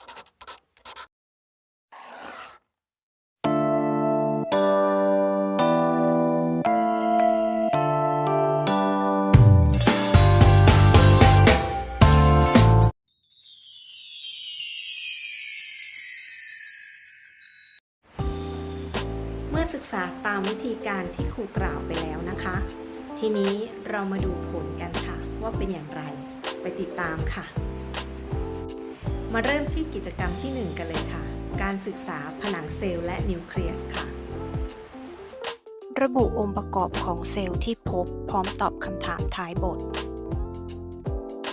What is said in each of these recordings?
เมื่อศึกษาตามวิธีการที่ครูกล่าวไปแล้วนะคะ ทีนี้เรามาดูผลกันค่ะ ว่าเป็นอย่างไรไปติดตามค่ะ มาเริ่มที่กิจกรรมที่ 1 กันเลยค่ะ การศึกษาผนังเซลล์และนิวเคลียสค่ะ ระบุองค์ประกอบของเซลล์ที่พบพร้อมตอบคำถามท้ายบท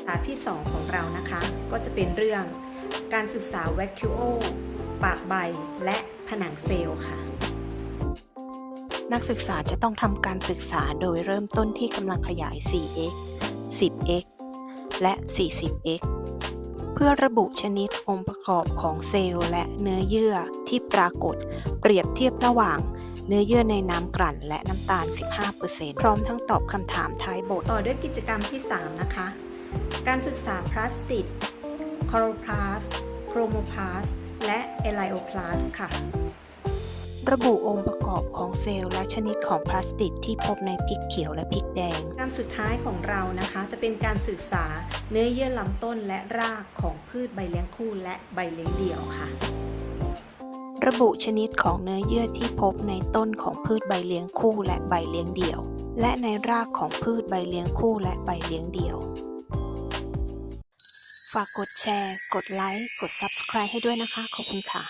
ศาสตร์ที่ 2 ของเรานะคะ ก็จะเป็นเรื่องการศึกษาแวคคิโอปากใบ และผนังเซลล์ค่ะ นักศึกษาจะต้องทำการศึกษาโดยเริ่มต้นที่กำลังขยาย 4x 10x และ 40x เพื่อระบุชนิดองค์ประกอบของเซลล์และเนื้อเยื่อที่ปรากฏเปรียบเทียบระหว่างเนื้อเยื่อในน้ำกลั่นและน้ำตาล 15%พร้อมทั้งตอบคำถามท้ายบท ต่อด้วยกิจกรรมที่ 3 นะคะ การศึกษาพลาสติกคอโรพลาส โครโมพลาส และเอไลโอพลาสค่ะ ระบุองค์ประกอบของเซลล์และชนิดของพลาสติกที่พบในพริกเขียวและพริกแดงกรรมสุดท้ายของเรานะคะ จะเป็นการศึกษาเนื้อเยื่อลำต้นและรากของพืชใบเลี้ยงคู่และใบเลี้ยงเดี่ยวค่ะระบุชนิดของเนื้อเยื่อที่พบในต้นของพืชใบเลี้ยงคู่และใบเลี้ยงเดี่ยว และในรากของพืชใบเลี้ยงคู่และใบเลี้ยงเดี่ยว ฝากกดแชร์ กดไลค์ กด Subscribe ให้ด้วยนะคะ ขอบคุณค่ะ